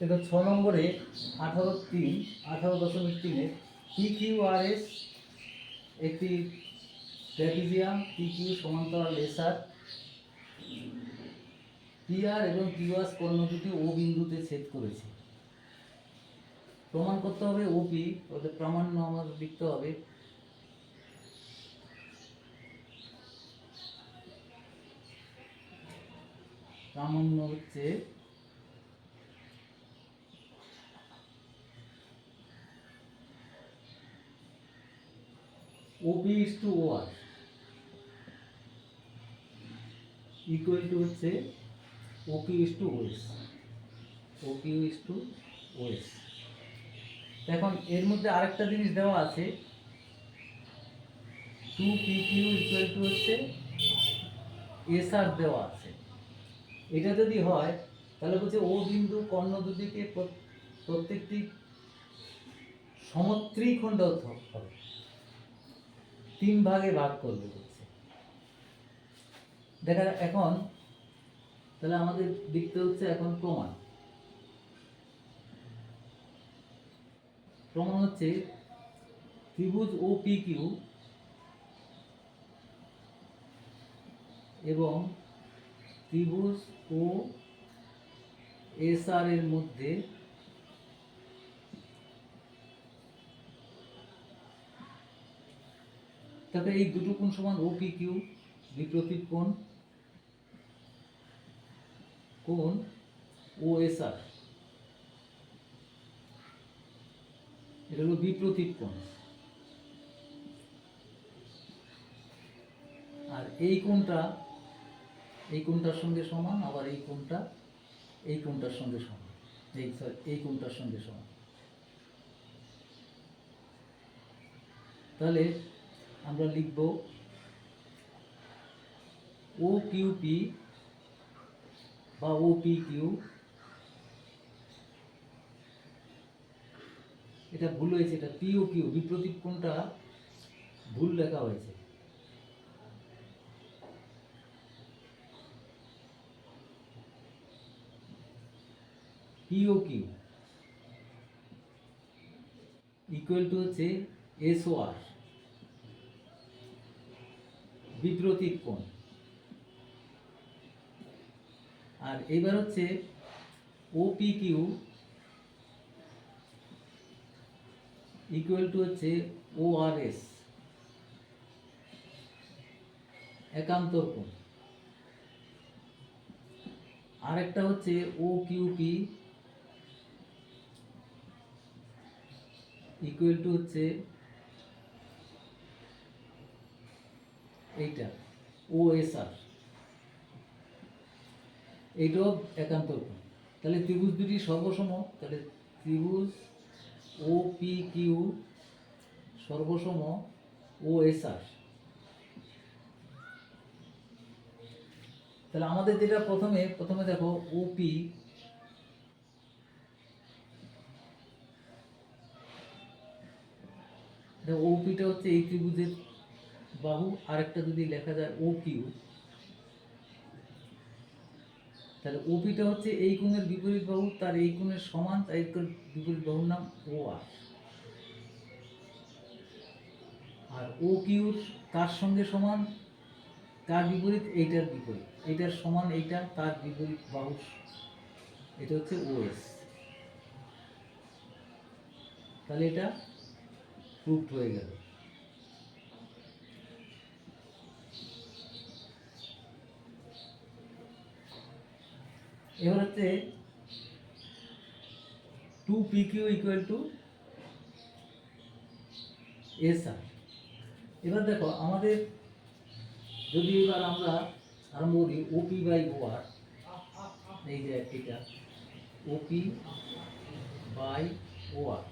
দেখো ছ নম্বরে আঠারো তিন, আঠারো দশমিক তিনে পি কিউ আর এস একটি ট্র্যাপিজিয়াম পি কিউ সমান্তরাল লেসার পি আর এবং কিউআস কর্ণ দুটি ও বিন্দুতে ছেদ করেছে। প্রমাণ করতে হবে ওপি ওদের প্রামাণ্য আমাদের লিখতে হবে। প্রামাণ্য হচ্ছে OP is to OR equal to হচ্ছে OP is to OS OP is to OS এখন এর মধ্যে আরেকটা জিনিস দেওয়া আছে। Two P Q equal to হচ্ছে এসআর দেওয়া আছে। এটা যদি হয়, তাহলে বলছে ও বিন্দু কর্ণ প্র- প্রত্যেকটি সমত্রিখণ্ড হবে। তিন ভাগে ভাগ করবে বলছে দেখা এখন তাহলে আমাদের লিখতে হচ্ছে এখন প্রমাণ। প্রমাণ হচ্ছে ত্রিভুজ ও পি কিউ এবং ত্রিভুজ ও এস আর এর মধ্যে তাহলে এই দুটো কোণ সমান ও পি কিউ? বিপ্রতীপ কোণ কোণ ও এস আর এটা হলো বিপ্রতীপ কোণ। আর এই কোণটা এই কোণটার সঙ্গে সমান আবার এই কোণটা এই কোণটার সঙ্গে সমান। এই sorry, এই কোণটার সঙ্গে সমান। তাহলে আমরা লিখব ও কিউ পি বা ও পি কিউ এটা ভুল হয়েছে, এটা পিও কিউ বিপ্রতীপ কোনটা? ভুল লেখা হয়েছে। পিও কিউ ইকুয়াল টু হচ্ছে এসও আর বিপ্রতীপ কোণ। আর এবার হচ্ছে ওপি কিউ ইকুয়াল টু হচ্ছে ও আর এস একান্তর কোণ। আরেকটা হচ্ছে ও কিউপি ইকুয়াল টু হচ্ছে এইটা ও এস আর এইটাও একান্তর কোণ তাহলে ত্রিভুজ দুটি সর্বসম তাহলে ত্রিভুজ ও পি কিউ সর্বসম ও এস আর তাহলে আমাদের যেটা প্রথমে প্রথমে দেখো ওপি ওপিটা হচ্ছে এই ত্রিভুজের বাহু আরেকটা যদি লেখা যায় ও কিউ তাহলে ওপিটা হচ্ছে এই কোণের বিপরীত বাহু, তার এই কোণের সমান তাই বিপরীত বাহুর নাম ও আর আর ও কিউর কার সঙ্গে সমান? তার বিপরীত? এইটার বিপরীত। এইটার সমান এইটা, তার বিপরীত বাহু। এটা হচ্ছে ওএস তাহলে এটা প্রুফড হয়ে গেল। এবার হচ্ছে two P Q equal to S R এবার দেখো, আমাদের যদি এবার আমরা আরম্ভ করি ওপি বাই ও আর এই যে এটা ওপি বাই ও আর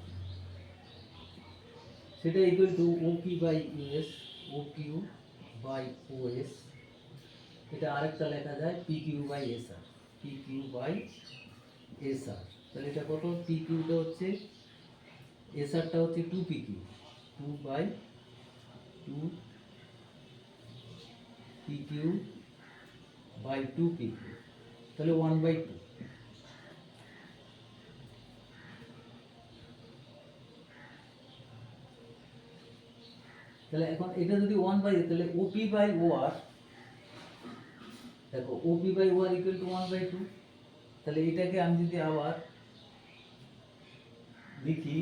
সেটা equal to OP by US O Q by O S এটা আরেকটা লেখা যায় P Q by S R P Q by S R তাহলে এটা কত? পি কিউটা হচ্ছে এস আরটা হচ্ছে two P Q two by two P Q by two P Q তাহলে ওয়ান বাই টু তাহলে এখন এটা যদি ওয়ান বাই তাহলে ওপি বাই ও আর দেখো OP by O R equal to one by two তাহলে এটাকে আমি যদি আবার লিখি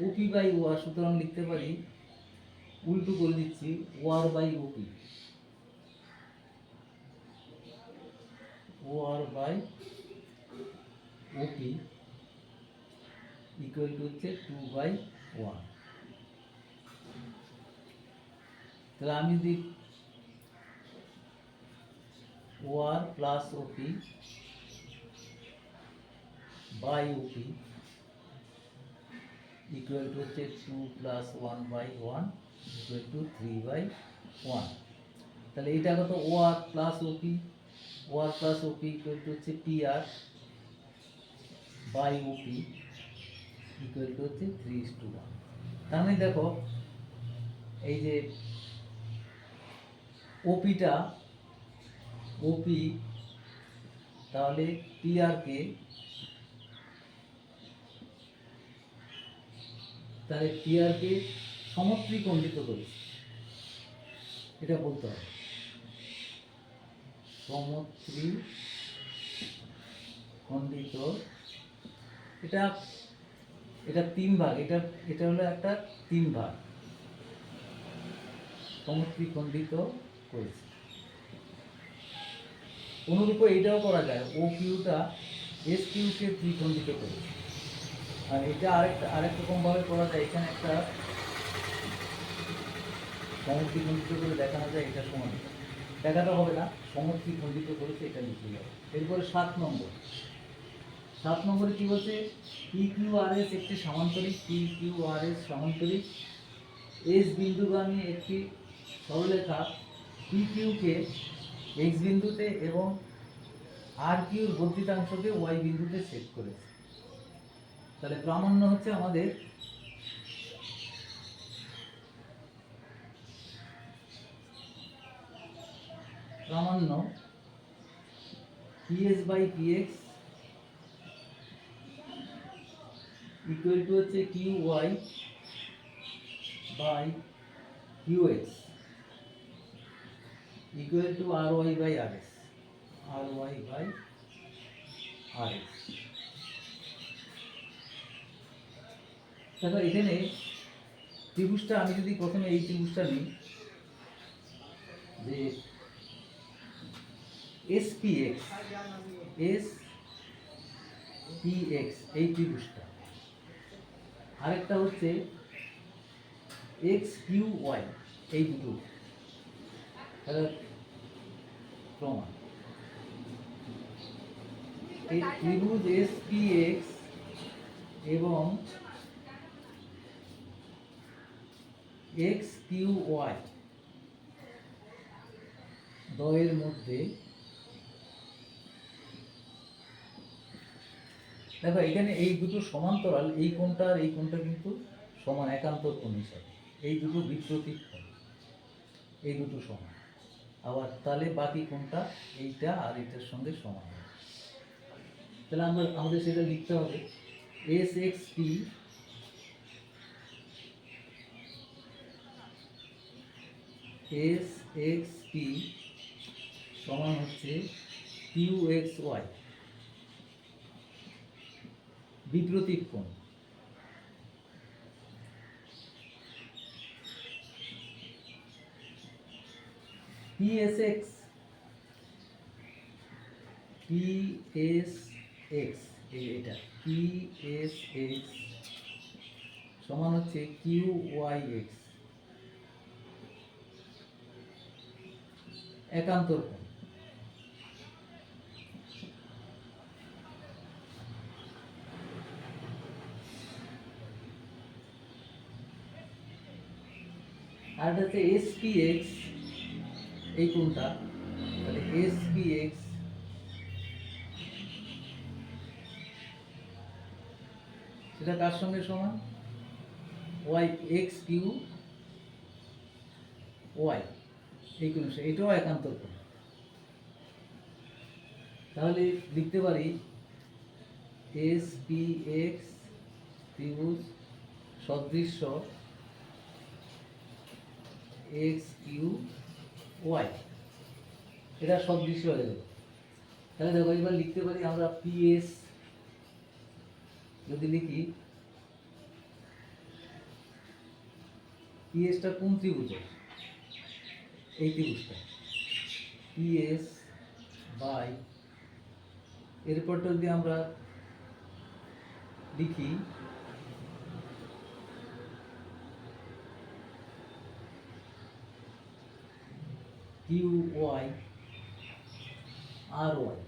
ওপি বাই ও আর সুতরাং লিখতে পারি, উল্টো করে দিচ্ছি O R by OP O R by OP equal to হচ্ছে টু বাই ওয়ান তাহলে আমি যদি OR plus OP by OP equal to হচ্ছে two plus one by one equal to three by one তাহলে এটা কত? OR plus OP OR plus OP equal to হচ্ছে P R by OP equal to হচ্ছে three to one তার মানে দেখো, এই যে ওপিটা ওপি তাহলে পিআরকে তাহলে পিআরকে সমত্রিকণ্ডিত করেছে এটা বলতে হবে। সমত্রি খণ্ডিত এটা এটা তিন ভাগ। এটা এটা হলো একটা তিন ভাগ। সমত্রিখণ্ডিত করেছে। অনুরূপ এইটাও করা যায় ও কিউটা এস কিউকে ত্রিখণ্ডিত করেছে আর এটা আরেকটা আরেক রকমভাবে করা যায়, এখানে একটা সমত্রিখণ্ডিত করে দেখানো যায়, এটা সমান। দেখাতে হবে না সমত্রিখণ্ডিত করেছে এটা লিখে যাবে এরপরে সাত নম্বর। সাত নম্বরে কি বলছে? পি কিউ আর এস একটি সামান্তরিক পি কিউ আর এস সামান্তরিক। এস বিন্দুগামী একটি সরলরেখা পি কিউকে এক্স বিন্দুতে এবং আর কিউর বর্ধিতাংশকে ওয়াই বিন্দুতে সেট করেছে। তাহলে প্রামাণ্য হচ্ছে আমাদের প্রামাণ্য PS by PX equal to হচ্ছে Q Y by Q X equal to R Y by R S R Y by R S দেখো এখানে ত্রিভুজটা, আমি যদি প্রথমে এই ত্রিভুজটা নিই, যে S P X S P X এই ত্রিভুজটা। আরেকটা হচ্ছে এক্স কিউ ওয়াই এই দুটো। প্রমাণ। এই ত্রিভুজ এস পি এক্স এবং এক্স কিউ ওয়াই দ্বয়ের মধ্যে দেখো, এখানে এই দুটো সমান্তরাল, এই কোণটা আর এই কোণটা কিন্তু সমান, একান্তর কোণ হিসাবে। এই দুটো বিপ্রতীক এই দুটো সমান। আবার তাহলে বাকি কোনটা? এইটা আর এটার সঙ্গে সমান তাহলে আমরা আমাদের সেটা লিখতে হবে। S X P S X P সমান হচ্ছে কিউ এক্স ওয়াই বিপ্রতীক কোণ। পিএসএক্স পিএসএক্স এটা। পিএসএক্স সমান হচ্ছে কিউ ওয়াই এক্স একান্তর কোণ। আর হচ্ছে এস পি এক্স এই কোনটা? তাহলে এস পি এক্স সেটা কার সঙ্গে সমান? ওয়াই এক্স কিউ ওয়াই এই কোন এটাও একান্ত তাহলে লিখতে পারি এস পি এক্স ত্রিভুজ সদৃশ্য এক্স ইউ ওয়াই? এটা সদৃশ্য হয়ে গেল তাহলে দেখো, এবার লিখতে পারি আমরা পিএস যদি লিখি পিএসটা কোন ত্রিভুজের? এই ত্রিভুজটা। পিএস বাই, এরপরটা যদি আমরা লিখি কিউ ওয়াই আর ওয়াই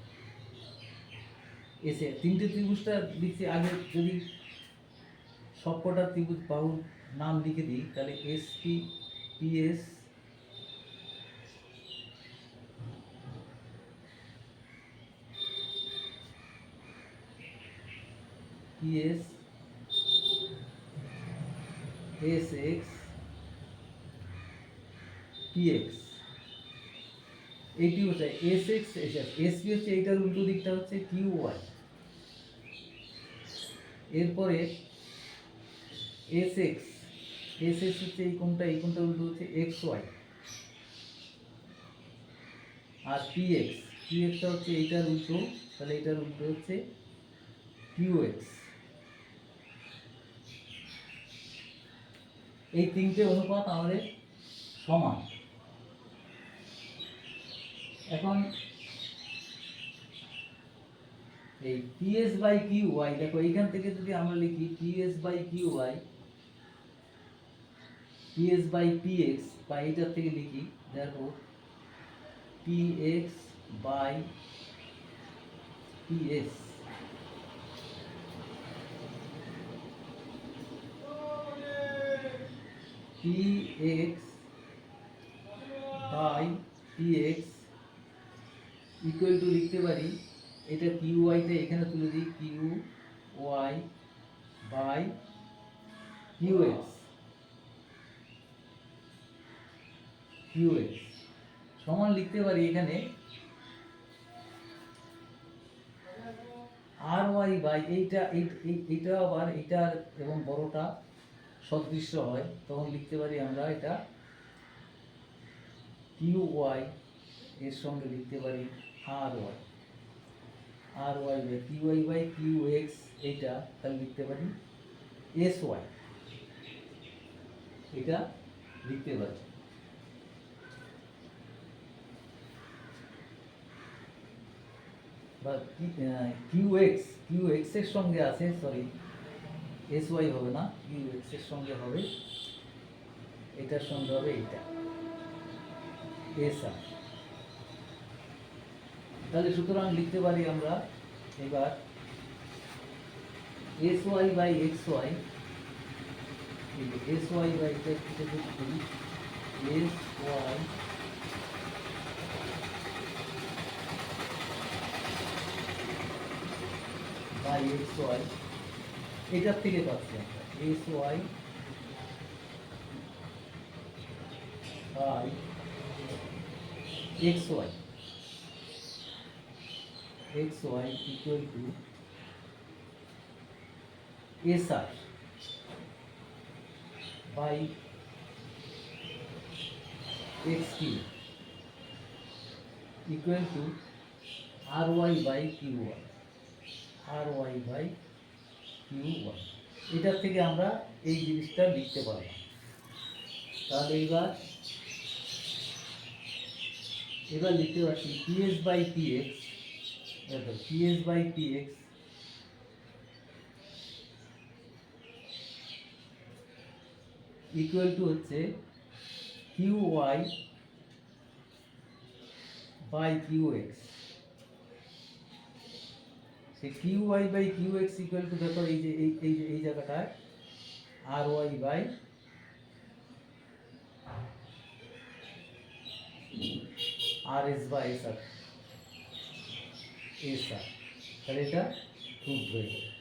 এসে তিনটে ত্রিভুজটা লিখছি আগে যদি সবকটা ত্রিভুজ বাহুর নাম লিখে দিই, তাহলে S P P S P S S X P X এইটি এস এক্স এস পি হচ্ছে এইটার উল্টো দিকটা হচ্ছে কিউ ওয়াই এরপরে এস এক্স এস এক্স হচ্ছে এই কোনটা এই কোনটা উল্টো হচ্ছে এক্স ওয়াই আর পি এক্স পি এক্সটা হচ্ছে এইটার উল্টো, তাহলে এইটার উল্টো হচ্ছে কিউ এক্স এই তিনটে অনুপাত আমাদের সমান। এখন এই পিএস বাই কিউ ওয়াই দেখো এইখান থেকে যদি আমরা লিখি PS by Q Y PS by PX বা এইটার থেকে লিখি, দেখো PX by PS PX by PX equal to লিখতে পারি। এটা কিউ ওয়াইটা এখানে তুলে দিই। Q Y by Q X Q X সমান লিখতে পারি এখানে। আর ওয়াই বাই এইটা, এই- এই- এইটা আবার এইটার এবং বড়টা সদৃশ্য হয়। তখন লিখতে পারি আমরা এটা। কিউ ওয়াই এর সঙ্গে লিখতে পারি R Y R Y by Q Y by Q X এইটা তাহলে লিখতে পারি এস ওয়াই এটা লিখতে পারি। বা কিউ এক্স কিউ এক্সের সঙ্গে আছে সরি এস ওয়াই হবে না কিউ এক্সের সঙ্গে হবে, এটার সঙ্গে হবে এইটা এস আর তাহলে সুতরাং লিখতে পারি আমরা এবার S Y by X Y S Y by S Y by X Y এটার থেকে পাচ্ছি আমরা S Y by X Y X Y equal to S R by X Q equal to R Y by Q Y R Y by Q Y এটার থেকে আমরা এই জিনিসটা লিখতে পারলাম তাহলে এবার এবার লিখতে পারছি পিএস বাই পিএক্স দেখো PS by PX equal to হচ্ছে Q Y by Q X say Q Y by Q X equal to দেখো এই যে, এই এই এই জায়গাটায় R Y by R S বা এস আর এস তাহলে এটা প্রুভ হয়ে গেল।